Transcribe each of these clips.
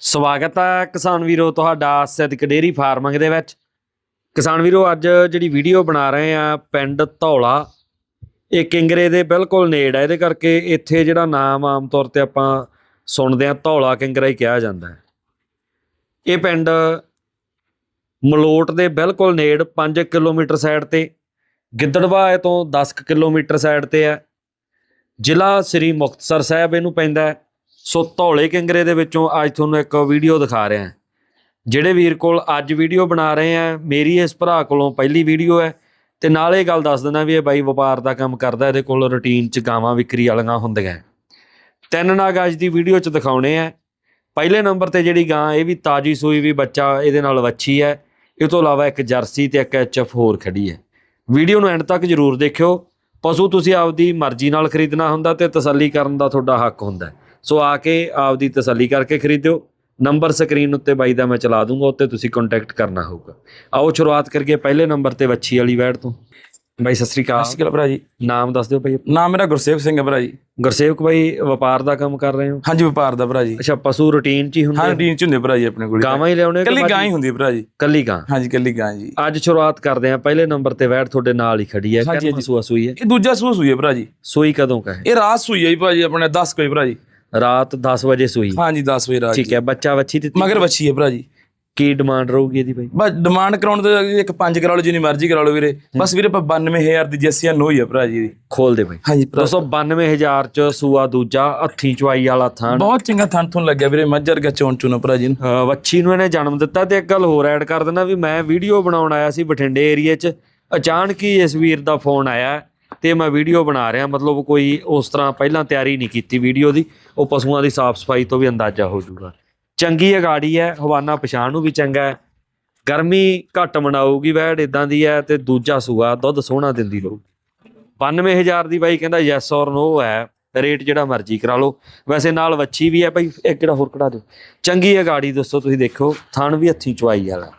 ਸਵਾਗਤ ਹੈ ਕਿਸਾਨ ਵੀਰੋ ਤੁਹਾਡਾ ਸਿੱਧਕ ਡੇਰੀ ਫਾਰਮਿੰਗ ਦੇ ਵਿੱਚ। ਕਿਸਾਨ ਵੀਰੋ, ਅੱਜ ਜਿਹੜੀ ਵੀਡੀਓ ਬਣਾ ਰਹੇ ਆ ਪਿੰਡ ਧੌਲਾ, ਇਹ ਕਿੰਗਰੇ ਦੇ ਬਿਲਕੁਲ ਨੇੜ ਹੈ ਇਹਦੇ ਕਰਕੇ ਇੱਥੇ ਜਿਹੜਾ ਨਾਮ ਆਮ ਤੌਰ ਤੇ ਆਪਾਂ ਸੁਣਦੇ ਆ, ਧੌਲਾ ਕਿੰਗਰਾ ਹੀ ਕਿਹਾ ਜਾਂਦਾ ਹੈ। ਇਹ ਪਿੰਡ ਮਲੋਟ ਦੇ ਬਿਲਕੁਲ ਨੇੜ 5 ਕਿਲੋਮੀਟਰ ਸਾਈਡ ਤੇ ਗਿੱਦੜਬਾਹ ਤੋਂ 10 ਕੁ ਕਿਲੋਮੀਟਰ ਸਾਈਡ ਤੇ ਹੈ। ਜ਼ਿਲ੍ਹਾ ਸ੍ਰੀ ਮੁਕਤਸਰ ਸਾਹਿਬ ਇਹਨੂੰ ਪੈਂਦਾ ਹੈ। ਸੋ ਧੌਲੇ ਕਿੰਗਰੇ ਦੇ ਵਿੱਚੋਂ ਅੱਜ ਤੁਹਾਨੂੰ ਇੱਕ ਵੀਡੀਓ ਦਿਖਾ ਰਿਹਾ ਜਿਹੜੇ ਵੀਰ ਕੋਲ ਅੱਜ ਵੀਡੀਓ ਬਣਾ ਰਹੇ ਆ ਮੇਰੀ ਇਸ ਭਰਾ ਕੋਲੋਂ ਪਹਿਲੀ ਵੀਡੀਓ ਹੈ ਤੇ ਨਾਲ ਇਹ ਗੱਲ ਦੱਸ ਦਿੰਦਾ ਵੀ ਇਹ ਬਾਈ ਵਪਾਰ ਦਾ ਕੰਮ ਕਰਦਾ, ਇਹਦੇ ਕੋਲ ਰੁਟੀਨ 'ਚ ਗਾਵਾਂ ਵਿਕਰੀ ਵਾਲੀਆਂ ਹੁੰਦੀਆਂ ਤਿੰਨ ਨਾਗ ਅੱਜ ਦੀ ਵੀਡੀਓ 'ਚ ਦਿਖਾਉਣੇ ਆ ਪਹਿਲੇ ਨੰਬਰ ਤੇ ਜਿਹੜੀ ਗਾਂ, ਇਹ ਵੀ ਤਾਜੀ ਸੂਈ ਵੀ ਬੱਚਾ ਇਹਦੇ ਨਾਲ ਵੱਛੀ ਹੈ। ਇਹ ਤੋਂ ਇਲਾਵਾ ਇੱਕ ਜਰਸੀ ਤੇ ਇੱਕ ਐਚਐਫ ਹੋਰ ਖੜੀ ਹੈ। ਵੀਡੀਓ ਨੂੰ ਐਂਡ ਤੱਕ ਜਰੂਰ ਦੇਖਿਓ। ਪਸ਼ੂ ਤੁਸੀਂ ਆਪਦੀ ਮਰਜ਼ੀ ਨਾਲ ਖਰੀਦਣਾ ਹੁੰਦਾ ਤੇ ਤਸੱਲੀ ਕਰਨ ਦਾ ਤੁਹਾਡਾ ਹੱਕ ਹੁੰਦਾ ਹੈ। ਸੋ ਆ ਕੇ ਆਪਦੀ ਤਸੱਲੀ ਕਰਕੇ ਖਰੀਦਿਓ। ਨੰਬਰ ਸਕਰੀਨ ਉੱਤੇ ਬਾਈ ਦਾ ਮੈਂ ਚਲਾ ਦੂੰਗਾ ਉੱਤੇ ਤੁਸੀਂ ਕੰਟੈਕਟ ਕਰਨਾ ਹੋਊਗਾ। ਆਓ ਸ਼ੁਰੂਆਤ ਕਰੀਏ ਪਹਿਲੇ ਨੰਬਰ ਤੇ ਵੱਛੀ ਵਾਲੀ ਵੈੜ ਤੋਂ। ਬਾਈ ਸਤਿ ਸ੍ਰੀ ਅਕਾਲ। ਸਤਿ ਸ਼੍ਰੀ ਅਕਾਲ ਭਰਾ ਜੀ। ਨਾਮ ਦੱਸ ਦਿਓ ਭਾਈ ਨਾਮ ਮੇਰਾ ਗੁਰਸੇਵ ਸਿੰਘ ਹੈ ਭਰਾ ਜੀ। ਗੁਰਸੇਵਕ ਭਾਈ ਵਪਾਰ ਦਾ ਕੰਮ ਕਰ ਰਹੇ ਹੋ? ਹਾਂਜੀ ਵਪਾਰ ਦਾ ਭਰਾ ਜੀ। ਅੱਛਾ ਪਸ਼ੂ ਰੂਟੀਨ 'ਚ ਹੀ ਹਾਂ ਹੁੰਦੇ ਰੂਟੀਨ ਚ ਹੁੰਦੇ ਭਰਾ ਜੀ ਆਪਣੇ ਕੋਲ। ਗਾਵਾਂ ਹੀ ਲਿਆਉਣੇ ਕੱਲੀ ਗਾਂ ਹੀ ਹੁੰਦੀ ਹੈ ਭਰਾ ਜੀ। ਕੱਲੀ ਗਾਂ? ਹਾਂਜੀ ਕੱਲੀ ਗਾਂ ਜੀ। ਅੱਜ ਸ਼ੁਰੂਆਤ ਕਰਦੇ ਹਾਂ ਪਹਿਲੇ ਨੰਬਰ ਤੇ ਵੈੜ ਤੁਹਾਡੇ ਨਾਲ ਹੀ ਖੜੀ ਹੈ। ਕਿੰਨਾ। ਸੂਆ ਸੂਈ ਹੈ? ਇਹ ਦੂਜਾ ਸੂਸ ਹੋਈ ਹੈ ਭਰਾ ਜੀ। ਸੂਈ ਕਦੋਂ ਕਾ ਹੈ? ਇਹ ਰਾਤ ਸੂਈ ਹੈ ਜੀ ਭਰਾ ਜੀ ਆਪਣੇ 10 ਕੋਈ ਭਰਾ ਜੀ। ਰਾਤ 10 ਵਜੇ ਸੂਈ। ਹਾਂਜੀ 10 ਵਜੇ ਰਾਤ ਠੀਕ ਹੈ ਬੱਚਾ ਵੱਛੀ ਦਿੱਤੀ? ਮਗਰ ਬੱਚੀ ਹੈ ਭਰਾ ਜੀ। ਕੀ ਡਿਮਾਂਡ ਰਹੂਗੀ ਇਹਦੀ ਬਾਈ? ਬਸ ਡਿਮਾਂਡ ਕਰਾਉਣ ਤੇ ਇੱਕ 5 ਕਰਾ ਲਓ ਜਿੰਨੀ ਮਰਜ਼ੀ ਕਰਾ ਲਓ ਵੀਰੇ। ਬਸ ਵੀਰੇ ਆਪਾਂ 92000 ਦੀ ਜੈਸੀਆਂ ਨੋ ਹੀ ਭਰਾ ਜੀ ਦੀ ਖੋਲ ਦੇ ਬਾਈ। ਹਾਂਜੀ ਭਰਾ। 292000 ਚ ਸੂਆ ਦੂਜਾ ਹੱਥੀ ਚਵਾਈ ਵਾਲਾ ਥਾਂ ਬਹੁਤ ਚੰਗਾ ਥਣ ਥੁਣ ਲੱਗਿਆ ਵੀਰੇ ਮੱਝਰ ਗਿਆ ਚੋਣ ਚੁਣਾ ਭਰਾ ਜੀ ਨੂੰ ਵੱਛੀ ਨੂੰ ਇਹਨੇ ਜਨਮ ਦਿੱਤਾ ਤੇ ਇੱਕ ਗੱਲ ਹੋਰ ਐਡ ਕਰ ਦਿੰਦਾ ਵੀ ਮੈਂ ਵੀਡੀਓ ਬਣਾਉਣ ਆਇਆ ਸੀ ਬਠਿੰਡੇ ਏਰੀਆ 'ਚ। ਅਚਾਨਕ ਹੀ ਇਸ ਵੀਰ ਦਾ ਫੋਨ ਆਇਆ। ਤੇ ਮੈਂ ਵੀਡੀਓ ਬਣਾ ਰਿਹਾ, ਮਤਲਬ ਕੋਈ ਉਸ ਤਰ੍ਹਾਂ ਪਹਿਲਾਂ ਤਿਆਰੀ ਨਹੀਂ ਕੀਤੀ ਵੀਡੀਓ ਦੀ, ਉਹ ਪਸ਼ੂਆਂ ਦੀ ਸਾਫ਼ ਸਫ਼ਾਈ ਤੋਂ ਵੀ ਅੰਦਾਜ਼ਾ ਹੋ ਜਾਊਗਾ। ਚੰਗੀ ਅਗਾੜੀ ਹੈ, ਹਵਾਨਾ ਪਛਾਣ ਨੂੰ ਵੀ ਚੰਗਾ ਹੈ। ਗਰਮੀ ਘੱਟ ਮਨਾਊਗੀ, ਵੈੜ ਇਦਾਂ ਦੀ ਹੈ ਤੇ ਦੂਜਾ ਸੂਆ ਦੁੱਧ ਸੋਹਣਾ ਦਿੰਦੀ ਰਹੂ। 92000 ਦੀ ਬਾਈ ਕਹਿੰਦਾ ਯੈਸ ਔਰ ਨੋ ਹੈ, ਰੇਟ ਜਿਹੜਾ ਮਰਜ਼ੀ ਕਰਾ ਲਓ। ਵੈਸੇ ਨਾਲ ਵੱਛੀ ਵੀ ਹੈ ਭਾਈ ਇੱਕ ਜਿਹੜਾ ਹੋਰ ਕਢਾ ਦਿਓ। ਚੰਗੀ ਹੈ ਗਾੜੀ ਦੋਸਤੋ ਤੁਸੀਂ ਦੇਖੋ, ਥਣ ਵੀ ਹੱਥੀ ਚੁਆਈ ਵਾਲਾ।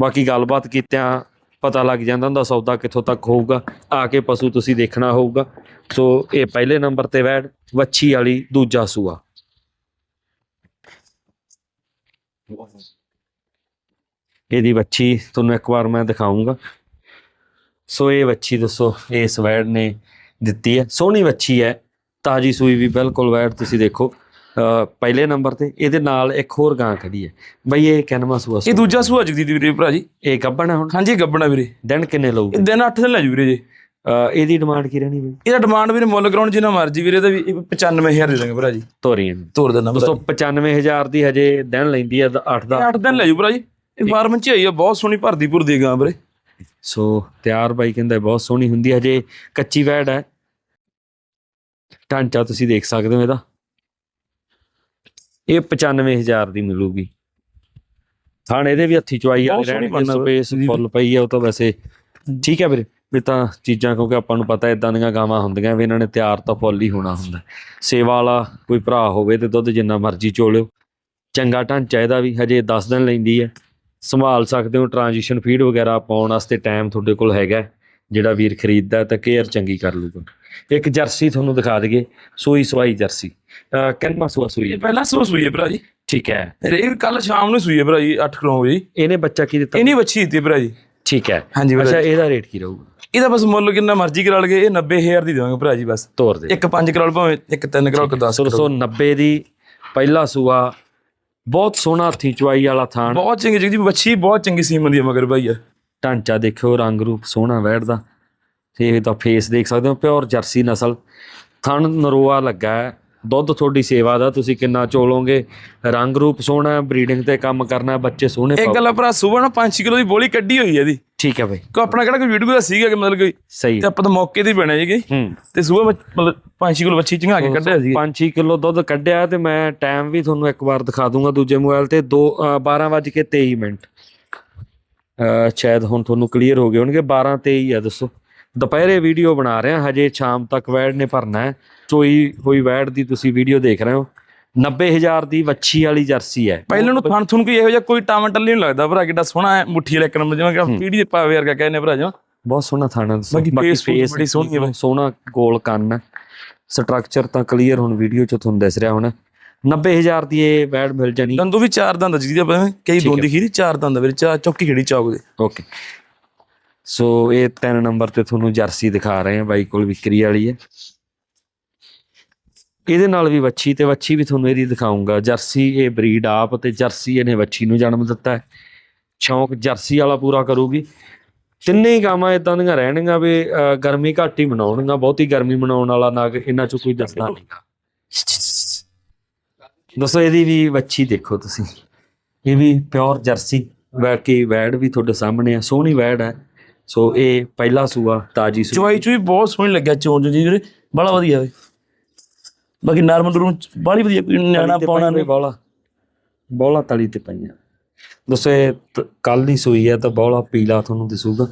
ਬਾਕੀ ਗੱਲਬਾਤ ਕੀਤਿਆਂ ਪਤਾ ਲੱਗ ਜਾਂਦਾ ਹੁੰਦਾ ਸੌਦਾ ਕਿੱਥੋਂ ਤੱਕ ਹੋਊਗਾ, ਆ ਕੇ ਪਸ਼ੂ ਤੁਸੀਂ ਦੇਖਣਾ ਹੋਊਗਾ। ਸੋ ਇਹ ਪਹਿਲੇ ਨੰਬਰ ਤੇ ਵੈੜ, ਵੱਛੀ ਵਾਲੀ ਦੂਜਾ ਸੂਆ। ਇਹਦੀ ਵੱਛੀ ਤੁਹਾਨੂੰ ਇੱਕ ਵਾਰ ਮੈਂ ਦਿਖਾਉਂਗਾ ਸੋ ਇਹ ਵੱਛੀ ਦੱਸੋ, ਇਸ ਵੈੜ ਨੇ ਦਿੱਤੀ ਹੈ। ਸੋਹਣੀ ਵੱਛੀ ਹੈ, ਤਾਜੀ ਸੂਈ ਵੀ ਬਿਲਕੁਲ ਵੈੜ ਤੁਸੀਂ ਦੇਖੋ। ਪਹਿਲੇ ਨੰਬਰ ਤੇ ਇਹਦੇ ਨਾਲ ਇੱਕ ਹੋਰ ਗਾਂ ਖੜੀ ਹੈ। ਬਈ ਇਹ ਕਿੰਨਵਾਂ ਸੂਆ ਇਹ ਦੂਜਾ ਸੂਆ ਜਗਦੀ ਦੀ ਵੀਰੇ ਭਰਾ ਜੀ। ਇਹ ਗੱਬਣ ਹੁਣ? ਹਾਂਜੀ ਗੱਬਣਾ ਵੀਰੇ। ਦਿਨ ਕਿੰਨੇ ਲਊਗਾ? ਦਿਨ 8 ਦਿਨ ਲੈ ਜੂ ਵੀਰੇ ਜੀ। ਇਹਦੀ ਡਿਮਾਂਡ ਕੀ ਰਹਿਣੀ ਬਈ? ਇਹਦਾ ਡਿਮਾਂਡ ਵੀਰੇ ਮੁੱਲ ਕਰਾਉਣ ਜਿੰਨਾ ਮਰਜ਼ੀ ਵੀਰੇ ਦਾ ਵੀ ਇਹ 95000 ਦੇ ਦਾਂਗੇ ਭਰਾ ਜੀ। ਤੋਰੀਆਂ। ਤੋਰ ਦੇਣਾ ਦੋਸਤੋ 95000 ਦੀ ਹਜੇ ਦਿਨ ਲੈਂਦੀ ਹੈ 8 ਦਾ? 8 ਦਿਨ ਲੈ ਜੂ ਭਰਾ ਜੀ। ਇਹ ਫਾਰਮ ਚ ਆਈ ਆ ਬਹੁਤ ਸੋਹਣੀ ਭਰਦੀ ਭੁਰਦੀ ਗਾਂ ਵੀਰੇ। ਸੋ ਤਿਆਰ ਬਾਈ ਕਹਿੰਦਾ ਬਹੁਤ ਸੋਹਣੀ ਹੁੰਦੀ ਹੈ ਹਜੇ ਕੱਚੀ ਵੈੜ ਹੈ। ਢਾਂਚਾ ਤੁਸੀਂ ਦੇਖ ਸਕਦੇ ਹੋ ਇਹਦਾ। ਇਹ 95000 ਦੀ ਮਿਲੂਗੀ। ਥਾਣ ਇਹਦੇ ਵੀ ਹੱਥੀ ਚਵਾਈ ਵਾਲੇ ਰਹਿਣਗੇ ਸਪੇਸ। ਫੁੱਲ ਪਈ ਹੈ ਉਹ ਤਾਂ ਵੈਸੇ ਠੀਕ ਹੈ ਵੀਰੇ। ਵੀ ਤਾਂ ਚੀਜ਼ਾਂ ਕਿਉਂਕਿ ਆਪਾਂ ਨੂੰ ਪਤਾ ਇਦਾਂ ਦੀਆਂ ਗਾਵਾਂ ਹੁੰਦੀਆਂ ਵੀ ਇਹਨਾਂ ਨੇ ਤਿਆਰ ਤਾਂ ਫੁੱਲ ਹੀ ਹੋਣਾ ਹੁੰਦਾ। ਸੇਵਾ ਵਾਲਾ ਕੋਈ ਭਰਾ ਹੋਵੇ ਤੇ ਦੁੱਧ ਜਿੰਨਾ ਮਰਜ਼ੀ ਚੋਲਿਓ। ਚੰਗਾ ਢਾਂਚਾ ਇਹਦਾ ਵੀ ਹਜੇ 10 ਦਿਨ ਲੈਂਦੀ ਹੈ ਸੰਭਾਲ ਸਕਦੇ ਹੋ ਟ੍ਰਾਂਜੀਸ਼ਨ ਫੀਡ ਵਗੈਰਾ ਪਾਉਣ ਵਾਸਤੇ ਟਾਈਮ ਤੁਹਾਡੇ ਕੋਲ ਹੈਗਾ। ਜਿਹੜਾ ਵੀਰ ਖਰੀਦਦਾ ਤਾਂ ਕੇਅਰ ਚੰਗੀ ਕਰ ਲੂਗਾ ਇੱਕ ਜਰਸੀ ਤੁਹਾਨੂੰ ਦਿਖਾ ਦਈਏ ਸੂਈ ਸਵਾਈ ਜਰਸੀ। ਕਿੰਨਾ ਸੂਆ ਸੂਈ ਹੈ? ਪਹਿਲਾਂ ਸੂਆ ਸੂਈ ਹੈ ਭਰਾ ਜੀ ਠੀਕ ਹੈ। ਇਹ ਕੱਲ ਸ਼ਾਮ ਨੂੰ ਸੂਈ ਹੈ ਭਰਾ ਜੀ 8 ਕਿਲੋ ਵਜੇ। ਇਹਨੇ ਬੱਚਾ ਕੀ ਦਿੱਤਾ? ਇਹਨੀ ਵੱਛੀ ਦਿੱਤੀ ਭਰਾ ਜੀ ਠੀਕ ਹੈ। ਹਾਂਜੀ ਅੱਛਾ ਇਹਦਾ ਰੇਟ ਕੀ ਰਹੂਗਾ? ਇਹਦਾ ਬਸ ਮੁੱਲ ਕਿੰਨਾ ਮਰਜ਼ੀ ਕਰਾ ਲਗੇ ਇਹ 90000 ਦੀ ਦੇਵਾਂਗੇ ਭਰਾ ਜੀ ਬਸ। ਤੋਰ ਦੇ। ਇੱਕ 5 ਕਿਲੋ ਭਾਵੇਂ ਇੱਕ 3 ਕਿਲੋ ਇੱਕ 10 ਸੋ ਕਿਲੋ 90 ਦੀ ਪਹਿਲਾ ਸੂਆ ਬਹੁਤ ਸੋਹਣਾ ਹੱਥੀ ਚਵਾਈ ਵਾਲਾ ਥਾਣ ਬਹੁਤ ਚੰਗੀ ਚੰਗੀ ਵੱਛੀ ਬਹੁਤ ਚੰਗੀ ਸੀਮਨ ਦੀ ਮਗਰ ਭਾਈ ਆ ਢਾਂਚਾ ਦੇਖਿਓ ਰੰਗ ਰੂਪ ਸੋਹਣਾ ਵੈੜਦਾ। ਤੇ ਤਾਂ ਫੇਸ ਦੇਖ ਸਕਦੇ ਹੋ ਪਿਓਰ ਜਰਸੀ ਨਸਲ। ਥਣ ਨਰੋਆ ਲੱਗਾ ਹੈ। ਦੁੱਧ ਤੁਹਾਡੀ ਸੇਵਾ ਦਾ ਤੁਸੀਂ ਕਿੰਨਾ ਚੋਲੋਗੇ। ਰੰਗ ਰੂਪ ਸੋਹਣਾ ਬਰੀਡਿੰਗ ਤੇ ਕੰਮ ਕਰਨਾ ਬੱਚੇ ਸੋਹਣੇ ਇੱਕ ਗੱਲ ਆ ਭਰਾ ਸੁਬਹ ਨਾ 5 ਕਿਲੋ ਦੀ ਬੋਲੀ ਕੱਢੀ ਹੋਈ ਹੈ ਇਹਦੀ। ਠੀਕ ਹੈ ਬਈ। ਕੋ ਆਪਣਾ ਕਿਹੜਾ ਕੋਈ ਵੀਡੀਓ ਦਾ ਸੀਗਾ ਕਿ ਮਤਲਬ ਕੋਈ? ਸਹੀ। ਤੇ ਆਪਾਂ ਤਾਂ ਮੌਕੇ ਤੇ ਬਣੇ ਹੂੰ। ਤੇ ਸੁਬਹ ਮਤਲਬ 5 ਕਿਲੋ ਵੱਛੀ ਚੰਗਾ ਕੇ ਕੱਢਿਆ ਸੀ 5-6 ਕਿਲੋ ਦੁੱਧ ਕੱਢਿਆ ਤੇ ਮੈਂ ਟਾਈਮ ਵੀ ਤੁਹਾਨੂੰ ਇੱਕ ਵਾਰ ਦਿਖਾ ਦੂੰਗਾ ਦੂਜੇ ਮੋਬਾਈਲ ਤੇ। 2 12:23 ਮਿੰਟ। ਸ਼ਾਇਦ ਹੁਣ ਤੁਹਾਨੂੰ ਕਲੀਅਰ ਹੋ ਗਏ ਹੋਣਗੇ। 12:23 ਆ ਦੱਸੋ। ਦੁਪਹਿਰੇ ਵੀਡੀਓ ਬਣਾ ਰਹੇ ਹਜੇ ਸ਼ਾਮ ਤੱਕ ਵੈੜ ਨੇ ਭਰਨਾ ਹੈ। ਚੋਈ ਹੋਈ ਵੈੜ ਦੀ ਤੁਸੀਂ ਵੀਡੀਓ ਦੇਖ ਰਹੇ ਹੋ। 90000 ਦੀ ਵੱਛੀ ਵਾਲੀ ਜਰਸੀ ਹੈ। ਪਹਿਲਾਂ ਨੂੰ ਫਣ ਥੁਣ ਕੋਈ ਇਹੋ ਜਿਹਾ ਕੋਈ ਟਾਵਨ ਟੱਲੀ ਨਹੀਂ ਲੱਗਦਾ ਭਰਾ ਕਿੱਡਾ ਸੋਹਣਾ ਹੈ ਮੁੱਠੀ ਵਾਲਾ ਇੱਕ ਨੰਬਰ ਜਿਵੇਂ ਕਿ ਪੀੜੀ ਦੇ ਭਾਵੇਂ ਵਰਗਾ ਕਹਿੰਦੇ ਭਰਾ ਜੀ ਬਹੁਤ ਸੋਹਣਾ ਥਾਣਾ ਬਾਕੀ ਫੂਸ ਬੜੀ ਸੋਹਣੀ ਹੈ। ਸੋਹਣਾ ਗੋਲ ਕੰਨ ਸਟਰਕਚਰ ਤਾਂ ਕਲੀਅਰ ਹੁਣ ਵੀਡੀਓ ਚ ਤੁਹਾਨੂੰ ਦਿਸ ਰਿਹਾ ਹੋਣਾ 90000 ਦੀ ਇਹ ਬੈਡ ਮਿਲ ਜਾਣੀ। ਦੰਦੋਂ ਵੀ ਚਾਰ ਦੰਦ ਜਿਹਦੀ ਆਪਾਂ ਕਈ ਦੋਂਦੀ ਖੀਰੀ ਚਾਰ ਦੰਦ ਵੀਰੇ ਚੌਕੀ ਖੇੜੀ ਚੌਕ ਦੇ। ਓਕੇ ਸੋ ਇਹ ਤਿੰਨ ਨੰਬਰ ਤੇ ਤੁਹਾਨੂੰ ਜਰਸੀ ਦਿਖਾ ਰਹੇ ਆ ਬਾਈ ਕੋਲ ਵਿਕਰੀ ਵਾਲੀ ਹੈ। ਇਹਦੇ ਨਾਲ ਵੀ ਵੱਛੀ ਤੇ ਵੱਛੀ ਵੀ ਤੁਹਾਨੂੰ ਇਹਦੀ ਦਿਖਾਉਂਗਾ ਜਰਸੀ ਇਹ ਬਰੀਡ ਆਪ ਤੇ ਜਰਸੀ ਇਹਨੇ ਵੱਛੀ ਨੂੰ ਜਨਮ ਦਿੱਤਾ ਹੈ। ਸ਼ੌਂਕ ਜਰਸੀ ਵਾਲਾ ਪੂਰਾ ਕਰੂਗੀ। ਤਿੰਨੇ ਹੀ ਗਾਵਾਂ ਇਦਾਂ ਦੀਆਂ ਰਹਿਣਗੀਆਂ ਵੀ ਅਹ, ਗਰਮੀ ਘੱਟ ਹੀ ਮਨਾਉਣਗੀਆਂ। ਬਹੁਤੀ ਗਰਮੀ ਮਨਾਉਣ ਵਾਲਾ ਨਗ ਇਹਨਾਂ ਚੋਂ ਕੋਈ ਦੱਸਦਾ ਨਹੀਂਗਾ ਦੋਸਤੋ ਇਹਦੀ ਵੀ ਵੱਛੀ ਦੇਖੋ ਤੁਸੀਂ। ਇਹ ਵੀ ਪਿਓਰ ਜਰਸੀ। ਬਾਕੀ ਵੈੜ ਵੀ ਤੁਹਾਡੇ ਸਾਹਮਣੇ ਆ। ਸੋਹਣੀ ਵੈੜ ਹੈ। ਸੋ ਇਹ ਪਹਿਲਾ ਸੂਆ ਤਾਜੀ ਸੂਆ ਚੁਆਈ ਚੁਈ ਬਹੁਤ ਸੋਹਣੀ ਲੱਗਿਆ ਚੋਣ ਜੀ ਵੀਰੇ। ਬੜਾ ਵਧੀਆ ਵੇ। ਬਾਕੀ ਨਾਰਮਲ ਰੂਮ ਬਾਲੀ ਵਧੀਆ ਕੋਈ ਨਿਆਣਾ ਪਾਉਣਾ ਨਹੀਂ। ਬੋਲਾ ਬੋਲਾ ਤਲੀ ਤੇ ਪਈਆਂ। ਇਹ ਕੱਲ ਦੀ ਸੂਈ ਹੈ ਤਾਂ ਬੋਲਾ ਪੀਲਾ ਤੁਹਾਨੂੰ ਦਿਸੂਗਾ।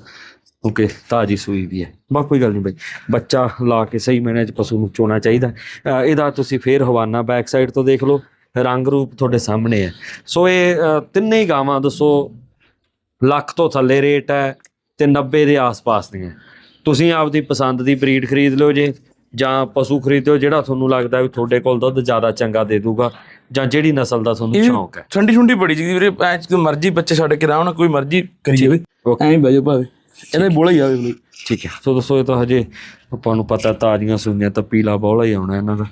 ਓਕੇ ਤਾਜੀ ਸੂਈ ਵੀ ਹੈ। ਬਾ ਕੋਈ ਗੱਲ ਨਹੀਂ ਬਈ। ਬੱਚਾ ਲਾ ਕੇ ਸਹੀ ਮੈਨੇ ਚ ਪਸ਼ੂ ਨੂੰ ਚੋਣਾ ਚਾਹੀਦਾ। ਇਹਦਾ ਤੁਸੀਂ ਫੇਰ ਹਵਾਨਾ ਬੈਕ ਸਾਈਡ ਤੋਂ ਦੇਖ ਲਓ। ਰੰਗ ਰੂਪ ਤੁਹਾਡੇ ਸਾਹਮਣੇ ਹੈ। ਸੋ ਇਹ ਤਿੰਨੇ ਹੀ ਗਾਵਾਂ ਦੱਸੋ। ਲੱਖ ਤੋਂ ਥੱਲੇ ਰੇਟ ਹੈ। ਤੇ 90 ਦੇ ਆਸ-ਪਾਸ ਦੀਆਂ। ਤੁਸੀਂ ਆਪਦੀ ਪਸੰਦ ਦੀ ਬਰੀਡ ਖਰੀਦ ਲਓ ਜੇ ਜਾਂ ਪਸ਼ੂ ਖਰੀਦਿਓ ਜਿਹੜਾ ਤੁਹਾਨੂੰ ਲੱਗਦਾ ਵੀ ਤੁਹਾਡੇ ਕੋਲ ਦੁੱਧ ਜ਼ਿਆਦਾ ਚੰਗਾ ਦੇ ਦੂਗਾ ਜਾਂ ਜਿਹੜੀ ਨਸਲ ਦਾ ਤੁਹਾਨੂੰ ਸ਼ੌਂਕ ਹੈ। ਠੰਡੀ ਠੰਡੀ ਬੜੀ ਜੀ ਵੀਰੇ ਐ ਕੋਈ ਮਰਜ਼ੀ ਬੱਚੇ ਛੱਡ ਕੇ ਰਾਉਣਾ ਕੋਈ ਮਰਜ਼ੀ ਕਰੀ ਜਾਵੇ. ਐਂ ਬਹਿ ਜਾਓ ਭਾਵੇਂ। ਇਹਦਾ ਬੋਲਾ ਹੀ ਆਵੇ ਬਈ। ਠੀਕ ਹੈ। ਸੋ ਦੱਸੋ ਇਹ ਤਾਂ ਹਜੇ ਆਪਾਂ ਨੂੰ ਪਤਾ ਤਾਜ਼ੀਆਂ ਸੁਣੀਆਂ ਤਾਂ ਪੀਲਾ ਬੋਲਾ ਹੀ ਆਉਣਾ ਇਹਨਾਂ ਦਾ।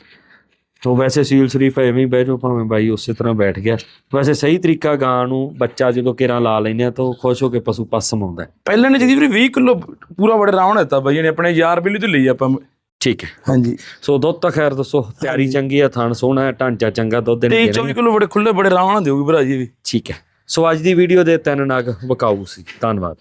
ਤੋਂ ਵੈਸੇ ਸੀਲ ਸ਼ਰੀਫ ਐਵੇਂ ਹੀ ਬਹਿ ਜਾਓ ਭਾਵੇਂ ਬਾਈ ਉਸੇ ਤਰ੍ਹਾਂ ਬੈਠ ਗਿਆ। ਵੈਸੇ ਸਹੀ ਤਰੀਕਾ ਗਾਂ ਨੂੰ ਬੱਚਾ ਜਦੋਂ ਕਿਰਾਂ ਲਾ ਲੈਂਦੇ ਆ ਤਾਂ ਉਹ ਖੁਸ਼ ਹੋ ਕੇ ਪਸ਼ੂ ਪਸਮ ਆਉਂਦਾ। ਪਹਿਲਾਂ ਨੇ ਜੀ ਵੀਰੇ 20 ਕਿਲੋ ਪੂਰਾ ਬੜੇ ਰਾਉਣ ਦਿੱਤਾ ਬਾਈ ਨੇ ਆਪਣੇ ਯਾਰ ਬਿੱਲੀ ਤੋਂ ਲਈ ਆਪਾਂ। ਠੀਕ ਹੈ। ਹਾਂਜੀ। ਸੋ ਦੁੱਧ ਤਾਂ ਖੈਰ ਦੱਸੋ ਤਿਆਰੀ ਚੰਗੀ ਹੈ ਥਣ ਸੋਹਣਾ ਹੈ ਢਾਂਚਾ ਚੰਗਾ ਦੁੱਧ ਦੇਣ 23 24 ਕਿਲੋ ਬੜੇ ਖੁੱਲੇ ਬੜੇ ਰਾਉਣ ਦੇਊਗੀ ਭਰਾ ਜੀ ਵੀ। ਠੀਕ ਹੈ। ਸੋ ਅੱਜ ਦੀ ਵੀਡੀਓ ਦੇ ਤਿੰਨ ਨਗ ਵਿਕਾਊ ਸੀ। ਧੰਨਵਾਦ।